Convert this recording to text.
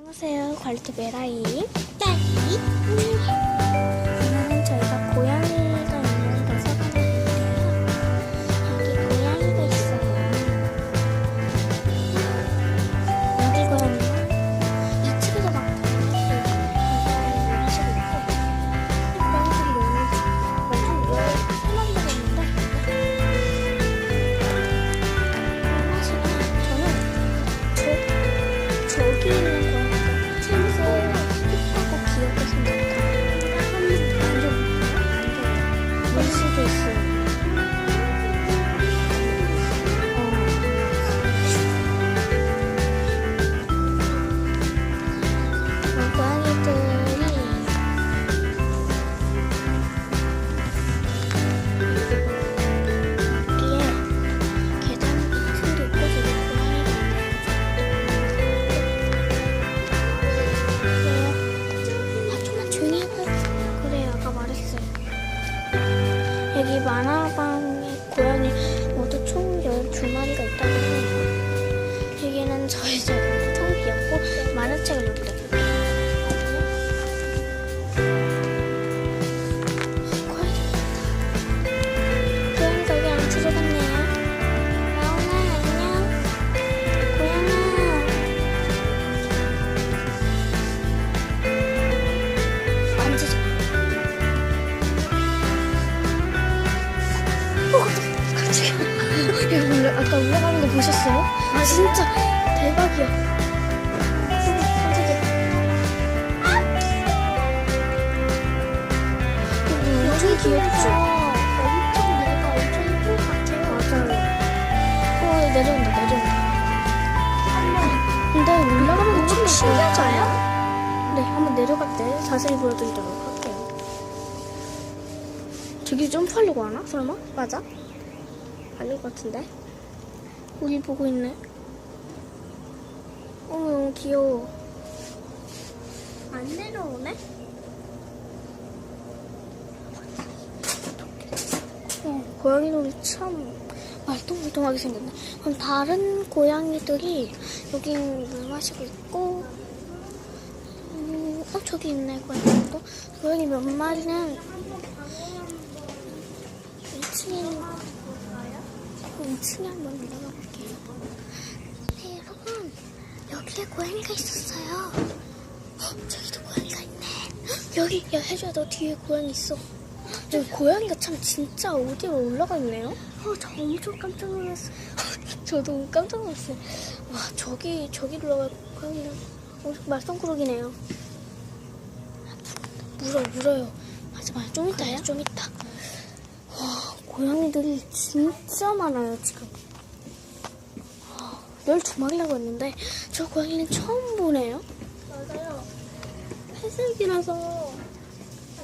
안녕하세요. 관리트 메라이. 딸기. 만화방에 고양이 모두 총 12마리가 있다고 해요. 여기는 저희 집텅 비었고 만화책을 두고 올라, 아까 올라가는 거 보셨어요? 아, 진짜 대박이야. 여기 엄청 귀엽죠? 엄청 내가 엄청 예쁠 것 같아요. 맞아요. 어, 내려온다, 내려온다. 근데 올라가는 거 신기하지 않아요? 네, 한번 내려갈 때 자세히 보여드리도록 할게요. 저기 점프하려고 하나? 설마? 맞아? 아닐 것 같은데? 우리 보고 있네. 어, 너무 귀여워. 안 내려오네? 어, 고양이들이 참 말똥말똥하게 생겼네. 그럼 다른 고양이들이 여기 물 마시고 있고, 음, 어, 저기 있네, 고양이도. 고양이 몇 마리는 2층에 있는 거. 2 층에 한번 올라가 볼게요. 네, 여러분. 여기에 고양이가 있었어요. 어, 저기도 고양이가 있네. 여기, 야, 혜주야, 너 뒤에 고양이 있어. 저기 고양이가 참 진짜 어디로 올라가 있네요? 어, 저 엄청 깜짝 놀랐어. 저도 깜짝 놀랐어요. 와, 저기, 저기 올라갈 고양이는 엄청 말썽꾸러기네요. 물어, 물어요. 하지 마요. 좀 이따 해요, 좀 이따. 와, 고양이들이 진짜 많아요, 지금. 와, 12마리라고 했는데, 저 고양이는 처음 보네요. 맞아요. 회색이라서. 아,